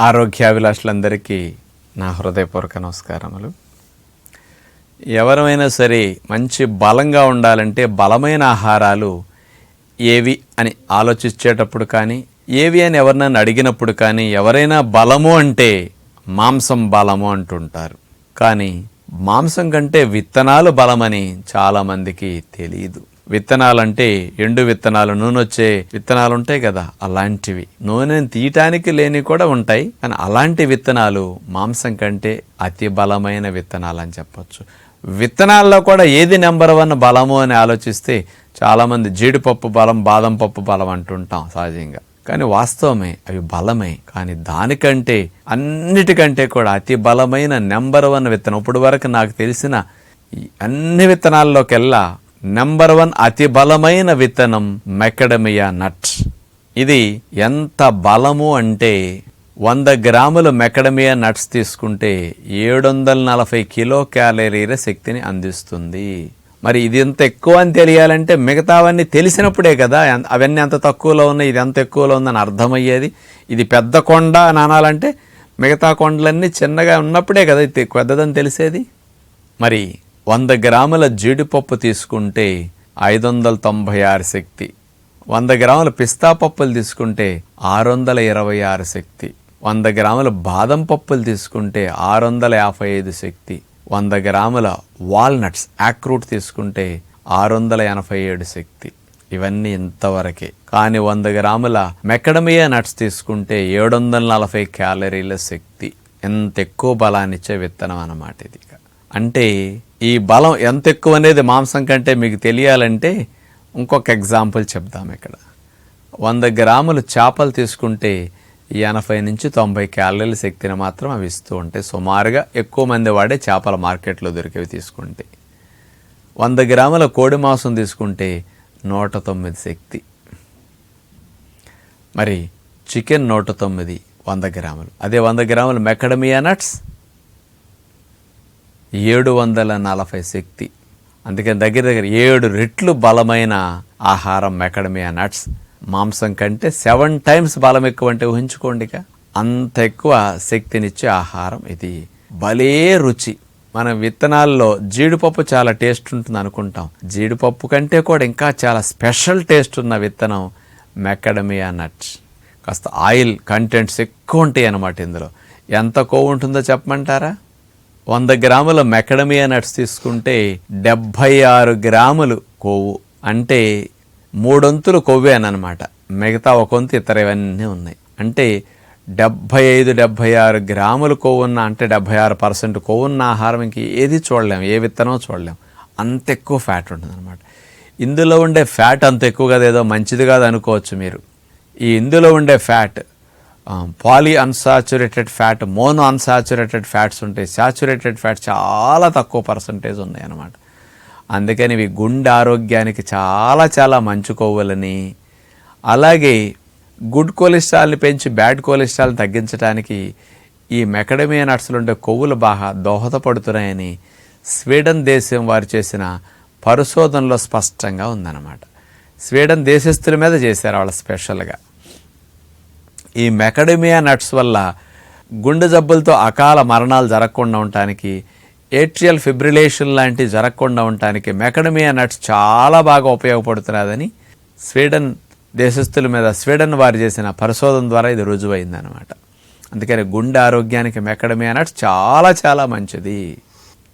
ఆరోగ్యాభిలాషులందరికీ నా హృదయపూర్వక నమస్కారములు. ఎవరైనా సరే మంచి బలంగా ఉండాలంటే బలమైన ఆహారాలు ఏవి అని ఆలోచించేటప్పుడు కానీ ఏవి అని ఎవరినైనా అడిగినప్పుడు కానీ ఎవరైనా బలము అంటే మాంసం బలము అంటుంటారు. కానీ మాంసం కంటే విత్తనాలు బలమని చాలామందికి తెలియదు. విత్తనాలంటే ఎండు విత్తనాలు నూనె వచ్చే విత్తనాలు ఉంటాయి కదా అలాంటివి. నూనెని తీయటానికి లేని కూడా ఉంటాయి కానీ అలాంటి విత్తనాలు మాంసం కంటే అతి బలమైన విత్తనాలు అని చెప్పచ్చు. విత్తనాల్లో కూడా ఏది నెంబర్ వన్ బలము అని ఆలోచిస్తే చాలామంది జీడిపప్పు బలం బాదం పప్పు బలం అంటుంటాం సహజంగా. కానీ వాస్తవమే అవి బలమే. కానీ దానికంటే అన్నిటికంటే కూడా అతి బలమైన నెంబర్ వన్ విత్తనం. ఇప్పుడు వరకు నాకు తెలిసిన అన్ని విత్తనాల్లోకెల్లా నెంబర్ వన్ అతి బలమైన విత్తనం మెకడమియా నట్. ఇది ఎంత బలము అంటే వంద గ్రాములు మెకడమియా నట్స్ తీసుకుంటే ఏడు వందల నలభై కిలో క్యాలరీల శక్తిని అందిస్తుంది. మరి ఇది ఎంత ఎక్కువ అని తెలియాలంటే మిగతావన్నీ తెలిసినప్పుడే కదా అవన్నీ ఎంత తక్కువలో ఉన్నాయి ఇది ఎంత ఎక్కువలో ఉందని అర్థమయ్యేది. ఇది పెద్ద కొండ అని అనాలంటే మిగతా కొండలన్నీ చిన్నగా ఉన్నప్పుడే కదా ఇది పెద్దదని తెలిసేది. మరి వంద గ్రాముల జీడిపప్పు తీసుకుంటే ఐదు వందల తొంభై ఆరు శక్తి. వంద గ్రాముల పిస్తా పప్పులు తీసుకుంటే ఆరు వందల ఇరవై ఆరు శక్తి. వంద గ్రాముల బాదం పప్పులు తీసుకుంటే ఆరు వందల యాభై ఐదు శక్తి. వంద గ్రాముల వాల్నట్స్ యాక్రూట్ తీసుకుంటే ఆరు వందల ఎనభై ఏడు శక్తి. ఇవన్నీ ఇంతవరకే. కానీ వంద గ్రాముల మెకడమియా నట్స్ తీసుకుంటే ఏడు వందల నలభై క్యాలరీల శక్తి. ఎంత ఎక్కువ బలాన్నిచ్చే విత్తనం అన్నమాట ఇది అంటే ఈ బలం ఎంత ఎక్కువ అనేది మాంసం కంటే మీకు తెలియాలంటే ఇంకొక ఎగ్జాంపుల్ చెప్దాం ఇక్కడ. వంద గ్రాములు చేపలు తీసుకుంటే ఎనభై నుంచి తొంభై క్యాలరీల శక్తిని మాత్రం అవి ఇస్తూ ఉంటాయి సుమారుగా ఎక్కువ మంది వాడే చేపల మార్కెట్లో దొరికేవి తీసుకుంటే. వంద గ్రాముల కోడి మాంసం తీసుకుంటే నూట తొమ్మిది శక్తి. మరి చికెన్ నూట తొమ్మిది వంద గ్రాములు. అదే వంద గ్రాములు మెకడమియా నట్స్? ఏడు వందల నలభై శక్తి. అందుకని దగ్గర దగ్గర ఏడు రెట్లు బలమైన ఆహారం మెకడమియా నట్స్ మాంసం కంటే సెవెన్ టైమ్స్ బలం ఎక్కువ అంటే ఊహించుకోండిక. అంత ఎక్కువ శక్తినిచ్చే ఆహారం ఇది. భలే రుచి. మనం విత్తనాల్లో జీడిపప్పు చాలా టేస్ట్ ఉంటుంది అనుకుంటాం. జీడిపప్పు కంటే కూడా ఇంకా చాలా స్పెషల్ టేస్ట్ ఉన్న విత్తనం మెకడమియా నట్స్ కాస్త ఆయిల్ కంటెంట్స్ ఎక్కువ ఉంటాయి అన్నమాట ఇందులో. ఎంత కొవ్వు ఉంటుందో చెప్పమంటారా? వంద గ్రాముల మెకడమియా నట్స్ తీసుకుంటే డెబ్భై ఆరు గ్రాములు కొవ్వు. అంటే మూడొంతులు కొవ్వే అనమాట మిగతా ఒక వంతు ఇతర ఇవన్నీ ఉన్నాయి. అంటే డెబ్భై ఐదు డెబ్భై ఆరు గ్రాములు కొవ్వున్న అంటే డెబ్భై ఆరు పర్సెంట్ కొవ్వున్న ఆహారం ఇంక ఏది చూడలేము ఏ విత్తనం చూడలేము అంత ఎక్కువ ఫ్యాట్ ఉంటుందన్నమాట. ఇందులో ఉండే ఫ్యాట్ అంత ఎక్కువ కదా ఏదో మంచిది కాదు అనుకోవచ్చు మీరు. ఈ ఇందులో ఉండే fat poly unsaturated fat mono unsaturated fats ఉంటాయి సాచురేటెడ్ ఫ్యాట్ చాలా తక్కువ పర్సంటేజ్ ఉన్నాయన్నమాట. అందుకని ఇవి గుండె ఆరోగ్యానికి చాలా చాలా మంచి కొవ్వులని. అలాగే గుడ్ కొలెస్ట్రాల్ని పెంచి బ్యాడ్ కొలెస్ట్రాల్ని తగ్గించడానికి ఈ మెకడమియా నట్స్లు ఉండే కొవ్వులు బాగా దోహదపడుతున్నాయని స్వీడన్ దేశం వారు చేసిన పరిశోధనలో స్పష్టంగా ఉందన్నమాట. స్వీడన్ దేశస్తుల మీద చేశారు వాళ్ళ స్పెషల్గా. ఈ మెకడమియా నట్స్ వల్ల గుండె జబ్బులతో అకాల మరణాలు జరగకుండా ఉండటానికి ఏట్రియల్ ఫిబ్రిలేషన్ లాంటివి జరగకుండా ఉండటానికి మెకడమియా నట్స్ చాలా బాగా ఉపయోగపడుతున్నదని స్వీడన్ దేశస్థుల మీద స్వీడన్ వారు చేసిన పరిశోధన ద్వారా ఇది రుజువైందనమాట అందుకని గుండె ఆరోగ్యానికి మెకడమియా నట్స్ చాలా చాలా మంచిది.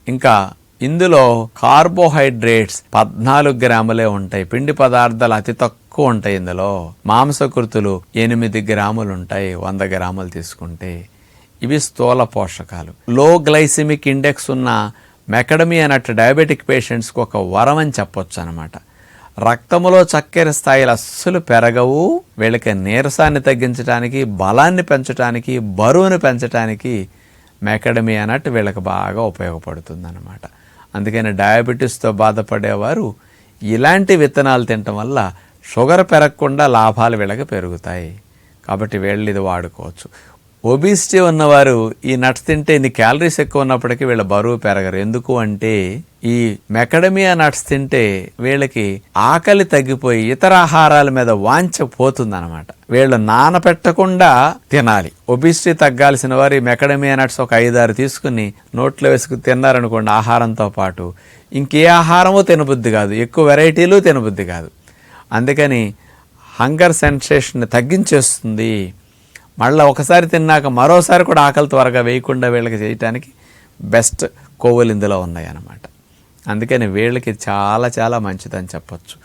ఇంకా ఇందులో కార్బోహైడ్రేట్స్ పద్నాలుగు గ్రాములే ఉంటాయి. పిండి పదార్థాలు అతి తక్కువ ఉంటాయి ఇందులో. మాంసకృతులు ఎనిమిది గ్రాములు ఉంటాయి వంద గ్రాములు తీసుకుంటే. ఇవి స్థూల పోషకాలు. లో గ్లైసిమిక్ ఇండెక్స్ ఉన్న మెకడమీ అన్నట్టు డయాబెటిక్ పేషెంట్స్కి ఒక వరం అని చెప్పొచ్చు అనమాట రక్తములో చక్కెర స్థాయిలు అస్సలు పెరగవు. వీళ్ళకి నీరసాన్ని తగ్గించడానికి బలాన్ని పెంచడానికి బరువును పెంచడానికి మెకడమీ అన్నట్టు వీళ్ళకి బాగా ఉపయోగపడుతుంది అనమాట అందుకని డయాబెటీస్తో బాధపడేవారు ఇలాంటి విత్తనాలు తినటం వల్ల షుగర్ పెరగకుండా లాభాలు వీళ్ళకి పెరుగుతాయి. కాబట్టి వీళ్ళు ఇది వాడుకోవచ్చు. ఒబిసిటీ ఉన్నవారు ఈ నట్స్ తింటే ఇన్ని క్యాలరీస్ ఎక్కువ ఉన్నప్పటికీ వీళ్ళ బరువు పెరగరు. ఎందుకు అంటే ఈ మెకడమియా నట్స్ తింటే వీళ్ళకి ఆకలి తగ్గిపోయి ఇతర ఆహారాల మీద వాంఛ పోతుందన్నమాట. వీళ్ళు నానపెట్టకుండా తినాలి. ఒబిసిటీ తగ్గాల్సిన వారు ఈ మెకడమియా నట్స్ ఒక ఐదారు తీసుకుని నోట్లో వేసుకుని తిన్నారనుకోండి ఆహారంతో పాటు. ఇంకే ఆహారమో తినబుద్ధి కాదు. ఎక్కువ వెరైటీలు తినబుద్ధి కాదు. అందుకని హంగర్ సెన్సేషన్ తగ్గించేస్తుంది. మళ్ళీ ఒకసారి తిన్నాక మరోసారి కూడా ఆకలి త్వరగా వేయకుండా వీళ్ళకి చేయటానికి బెస్ట్ కొవ్వులు ఇందులో ఉన్నాయి అన్నమాట అందుకని వీళ్ళకి చాలా చాలా మంచిదని చెప్పచ్చు.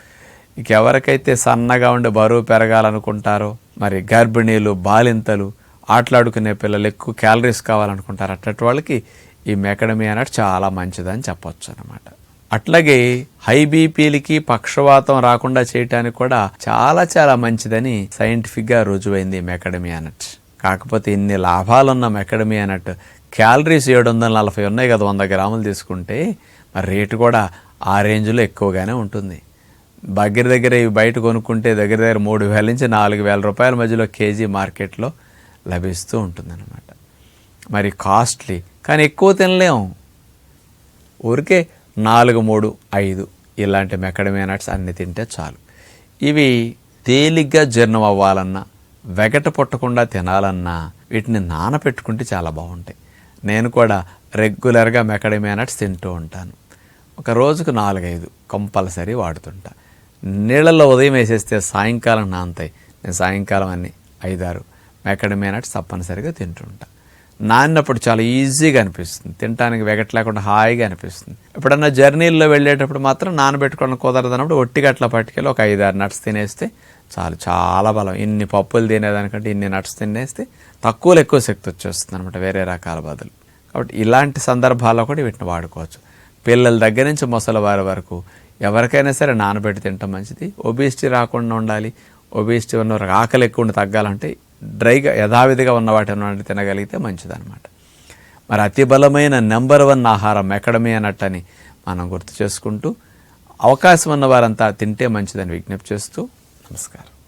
ఇక ఎవరికైతే సన్నగా ఉండి బరువు పెరగాలనుకుంటారో మరి గర్భిణీలు బాలింతలు ఆటలాడుకునే పిల్లలు ఎక్కువ క్యాలరీస్ కావాలనుకుంటారు అట్టటి వాళ్ళకి ఈ మెకడమీ అన్నట్టు చాలా మంచిదని చెప్పొచ్చు అనమాట అట్లాగే హై బీపీలకి పక్షవాతం రాకుండా చేయటానికి కూడా చాలా చాలా మంచిదని సైంటిఫిక్గా రుజువైంది మెకడమీ అన్నట్టు. కాకపోతే ఇన్ని లాభాలున్న మెకడమీ అన్నట్టు. క్యాలరీస్ ఏడు వందల నలభై ఉన్నాయి కదా వంద గ్రాములు తీసుకుంటే మరి రేటు కూడా ఆ రేంజ్లో ఎక్కువగానే ఉంటుంది. దగ్గర దగ్గర ఇవి బయట కొనుక్కుంటే దగ్గర దగ్గర మూడు వేల నుంచి నాలుగు వేల రూపాయల మధ్యలో కేజీ మార్కెట్లో లభిస్తూ ఉంటుందన్నమాట. మరి కాస్ట్లీ. కానీ ఎక్కువ తినలేము ఊరికే నాలుగు మూడు ఐదు ఇలాంటి మెకడమే నట్స్ అన్ని తింటే చాలు. ఇవి తేలిగ్గా జీర్ణం అవ్వాలన్నా వెగట పుట్టకుండా తినాలన్నా వీటిని నానపెట్టుకుంటే చాలా బాగుంటాయి. నేను కూడా రెగ్యులర్గా మెకడమే నట్స్ తింటూ ఉంటాను. ఒక రోజుకు నాలుగైదు కంపల్సరీ వాడుతుంటా. నీళ్ళల్లో ఉదయం వేసేస్తే సాయంకాలం నానతాయి. నేను సాయంకాలం అన్ని ఐదారు మెకడమే నట్స్ తప్పనిసరిగా తింటుంటా. నాన్నప్పుడు చాలా ఈజీగా అనిపిస్తుంది. తినడానికి వెగట్లేకుండా హాయిగా అనిపిస్తుంది. ఎప్పుడన్నా జర్నీల్లో వెళ్ళేటప్పుడు మాత్రం నానబెట్టుకోవడం కుదరదన్నప్పుడు ఒట్టిగా అట్లా పట్టుకెళ్ళి ఒక ఐదారు నట్స్ తినేస్తే చాలు చాలా బలం. ఇన్ని పప్పులు తినేదానికంటే ఇన్ని నట్స్ తినేస్తే తక్కువలో ఎక్కువ శక్తి వచ్చేస్తుంది అనమాట వేరే రకాల బదులు. కాబట్టి ఇలాంటి సందర్భాల్లో కూడా వీటిని వాడుకోవచ్చు. పిల్లల దగ్గర నుంచి ముసలివారి వరకు ఎవరికైనా సరే నానబెట్టి తినటం మంచిది. ఒబేసిటీ రాకుండా ఉండాలి. ఒబేసిటీ ఉన్న ఆకలి ఎక్కువ ఉండి తగ్గాలంటే డ్రైగా యథావిధిగా ఉన్న వాటిని తినగలిగితే మంచిదన్నమాట. మరి అతి బలమైన నెంబర్ వన్ ఆహారం ఎక్కడమే అన్నట్టని మనం గుర్తు చేసుకుంటూ అవకాశం ఉన్న వారంతా తింటే మంచిదని విజ్ఞప్తి చేస్తూ నమస్కారం.